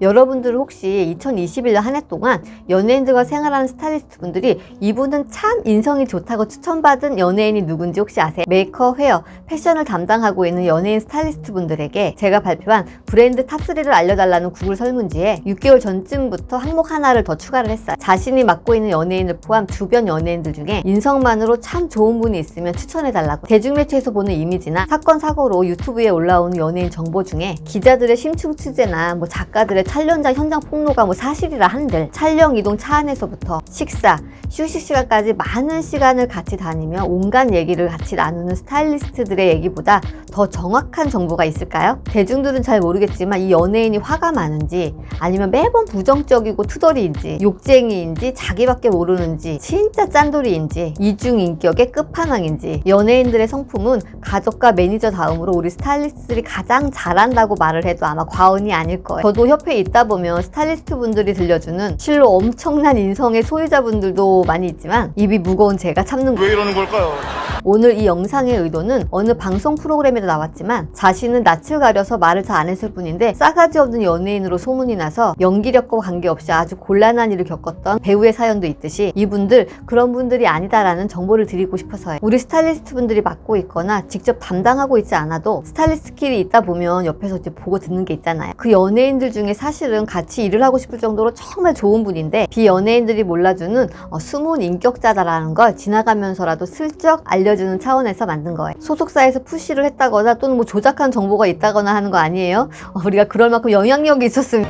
여러분들 혹시 2021년 한 해 동안 연예인들과 생활하는 스타일리스트 분들이 이분은 참 인성이 좋다고 추천받은 연예인이 누군지 혹시 아세요? 메이크업, 헤어, 패션을 담당하고 있는 연예인 스타일리스트 분들에게 제가 발표한 브랜드 탑3를 알려달라는 구글 설문지에 6개월 전쯤부터 항목 하나를 더 추가를 했어요. 자신이 맡고 있는 연예인을 포함 주변 연예인들 중에 인성만으로 참 좋은 분이 있으면 추천해달라고. 대중매체에서 보는 이미지나 사건, 사고로 유튜브에 올라오는 연예인 정보 중에 기자들의 심층 취재나 뭐 작가들의 촬영장 현장 폭로가 뭐 사실이라 한들 촬영 이동 차 안에서부터 식사, 휴식 시간까지 많은 시간을 같이 다니며 온갖 얘기를 같이 나누는 스타일리스트들의 얘기보다 더 정확한 정보가 있을까요? 대중들은 잘 모르겠지만 이 연예인이 화가 많은지 아니면 매번 부정적이고 투덜이인지 욕쟁이인지 자기밖에 모르는지 진짜 짠돌이인지 이중인격의 끝판왕인지 연예인들의 성품은 가족과 매니저 다음으로 우리 스타일리스트들이 가장 잘한다고 말을 해도 아마 과언이 아닐 거예요. 저도 협회 에 있다 보면 스타일리스트 분들이 들려주는 실로 엄청난 인성의 소유자분들도 많이 있지만 입이 무거운 제가 참는 왜 이러는 걸까요? 오늘 이 영상의 의도는 어느 방송 프로그램에도 나왔지만 자신은 낯을 가려서 말을 잘 안 했을 뿐인데 싸가지 없는 연예인으로 소문이 나서 연기력과 관계없이 아주 곤란한 일을 겪었던 배우의 사연도 있듯이 이분들 그런 분들이 아니다라는 정보를 드리고 싶어서요. 우리 스타일리스트 분들이 맡고 있거나 직접 담당하고 있지 않아도 스타일리스트끼리 있다 보면 옆에서 이제 보고 듣는 게 있잖아요. 그 연예인들 중에 사실은 같이 일을 하고 싶을 정도로 정말 좋은 분인데 비연예인들이 몰라주는 어, 숨은 인격자다라는 걸 지나가면서라도 슬쩍 알려 주는 차원에서 만든 거예요. 소속사에서 푸시를 했다거나 또는 뭐 조작한 정보가 있다거나 하는 거 아니에요? 어, 우리가 그럴 만큼 영향력이 있었으면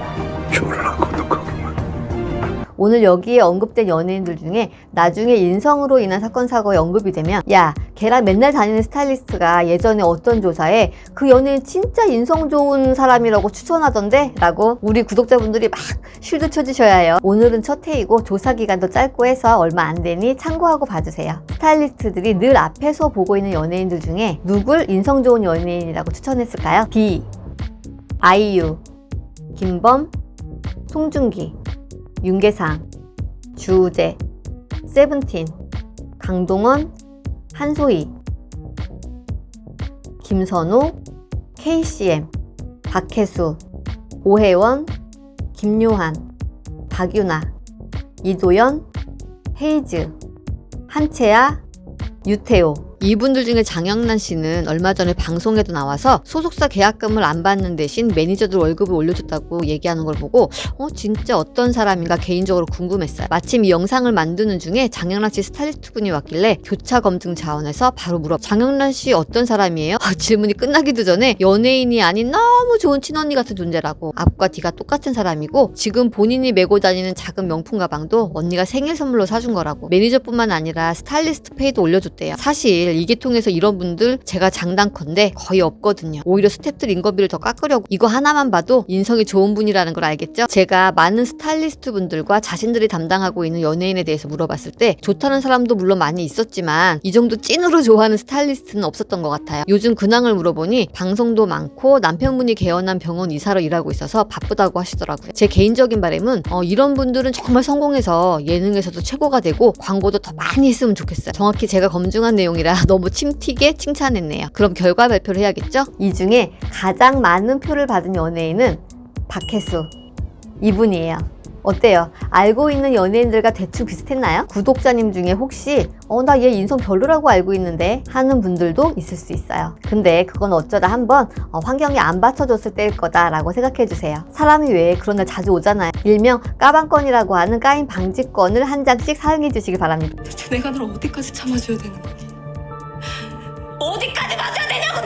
졸라. 오늘 여기에 언급된 연예인들 중에 나중에 인성으로 인한 사건 사고에 언급이 되면 야 걔랑 맨날 다니는 스타일리스트가 예전에 어떤 조사에 그 연예인 진짜 인성 좋은 사람이라고 추천하던데? 라고 우리 구독자분들이 막 쉴드 쳐주셔야 해요. 오늘은 첫 회이고 조사 기간도 짧고 해서 얼마 안 되니 참고하고 봐주세요. 스타일리스트들이 늘 앞에서 보고 있는 연예인들 중에 누굴 인성 좋은 연예인이라고 추천했을까요? B. 아이유 김범 송중기 윤계상, 주우재, 세븐틴, 강동원, 한소희, 김선호, KCM, 박혜수, 오혜원, 김요한, 박유나, 이도연, 헤이즈, 한채아, 유태오 이분들 중에 장영란 씨는 얼마 전에 방송에도 나와서 소속사 계약금을 안 받는 대신 매니저들 월급을 올려줬다고 얘기하는 걸 보고 어 진짜 어떤 사람인가 개인적으로 궁금했어요. 마침 이 영상을 만드는 중에 장영란 씨 스타일리스트 분이 왔길래 교차 검증 자원에서 바로 물어 장영란 씨 어떤 사람이에요? 질문이 끝나기도 전에 연예인이 아닌 너무 좋은 친언니 같은 존재라고 앞과 뒤가 똑같은 사람이고 지금 본인이 메고 다니는 작은 명품 가방도 언니가 생일 선물로 사준 거라고 매니저뿐만 아니라 스타일리스트 페이도 올려줬대요. 사실 이계통에서 이런 분들 제가 장단컨대 거의 없거든요. 오히려 스태프들 인건비를 더 깎으려고 이거 하나만 봐도 인성이 좋은 분이라는 걸 알겠죠? 제가 많은 스타일리스트 분들과 자신들이 담당하고 있는 연예인에 대해서 물어봤을 때 좋다는 사람도 물론 많이 있었지만 이 정도 찐으로 좋아하는 스타일리스트는 없었던 것 같아요. 요즘 근황을 물어보니 방송도 많고 남편분이 개원한 병원 의사로 일하고 있어서 바쁘다고 하시더라고요. 제 개인적인 바람은 어, 이런 분들은 정말 성공해서 예능에서도 최고가 되고 광고도 더 많이 했으면 좋겠어요. 정확히 제가 검증한 내용이라 너무 침튀게 칭찬했네요. 그럼 결과 발표를 해야겠죠? 이 중에 가장 많은 표를 받은 연예인은 박혜수 이분이에요. 어때요? 알고 있는 연예인들과 대충 비슷했나요? 구독자님 중에 혹시 어 나 얘 인성 별로라고 알고 있는데 하는 분들도 있을 수 있어요. 근데 그건 어쩌다 한번 어, 환경이 안 받쳐줬을 때일 거다라고 생각해 주세요. 사람이 왜 그런 날 자주 오잖아요. 일명 까방건이라고 하는 까인 방지권을 한 장씩 사용해 주시기 바랍니다. 대체 내가 널 어디까지 참아줘야 되는 거니? 어디까지 맞아야 되냐고!